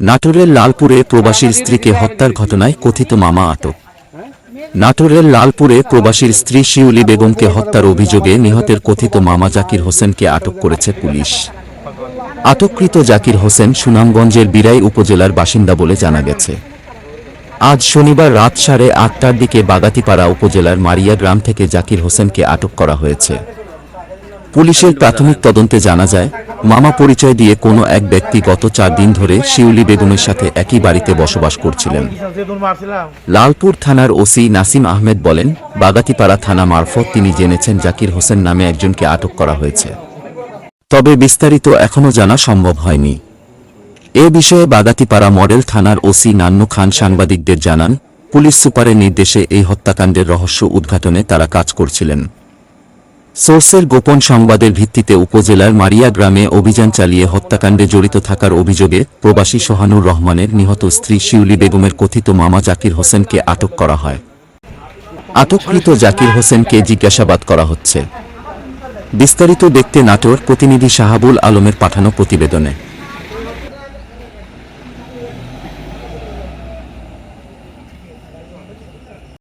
নাটোরের লালপুরে প্রবাসীর স্ত্রীকে হত্যার ঘটনায় কথিত মামা আটক। নাটোরের লালপুরে প্রবাসীর স্ত্রী শিউলি বেগমকে হত্যার অভিযোগে নিহতের কথিত মামা জাকির হোসেনকে আটক করেছে পুলিশ। আটককৃত জাকির হোসেন সুনামগঞ্জের বিরাই উপজেলার বাসিন্দা বলে জানা গেছে। আজ শনিবার রাত সাড়ে আটটার দিকে বাগাতিপাড়া উপজেলার মারিয়া গ্রাম থেকে জাকির হোসেনকে আটক করা হয়েছে। পুলিশের প্রাথমিক তদন্তে জানা যায় মামা পরিচয় দিয়ে কোনো এক ব্যক্তি গত চার দিন ধরে শিউলি বেগমের সাথে একই বাড়িতে বসবাস করছিলেন। লালপুর থানার ওসি নাসিম আহমেদ বলেন, বাগাতিপাড়া থানা মারফত তিনি জেনেছেন জাকির হোসেন নামে একজনকে আটক করা হয়েছে। তবে বিস্তারিত এখনও জানা সম্ভব হয়নি। এ বিষয়ে বাগাতিপাড়া মডেল থানার ওসি নান্নু খান সাংবাদিকদের জানান, পুলিশ সুপারের নির্দেশে এই হত্যাকাণ্ডের রহস্য উদ্ঘাটনে তারা কাজ করছিলেন। সোর্সের গোপন সংবাদের ভিত্তিতে উপজেলার মারিয়া গ্রামে অভিযান চালিয়ে হত্যাকাণ্ডে জড়িত থাকার অভিযোগে প্রবাসী সোহানুর রহমানের নিহত স্ত্রী শিউলি বেগমের কথিত মামা জাকির হোসেনকে আটক করা হয়। আটককৃত জাকির হোসেনকে জিজ্ঞাসাবাদ করা হচ্ছে। বিস্তারিত দেখতে নাটোর প্রতিনিধি শাহাবুল আলমের পাঠানো প্রতিবেদনে।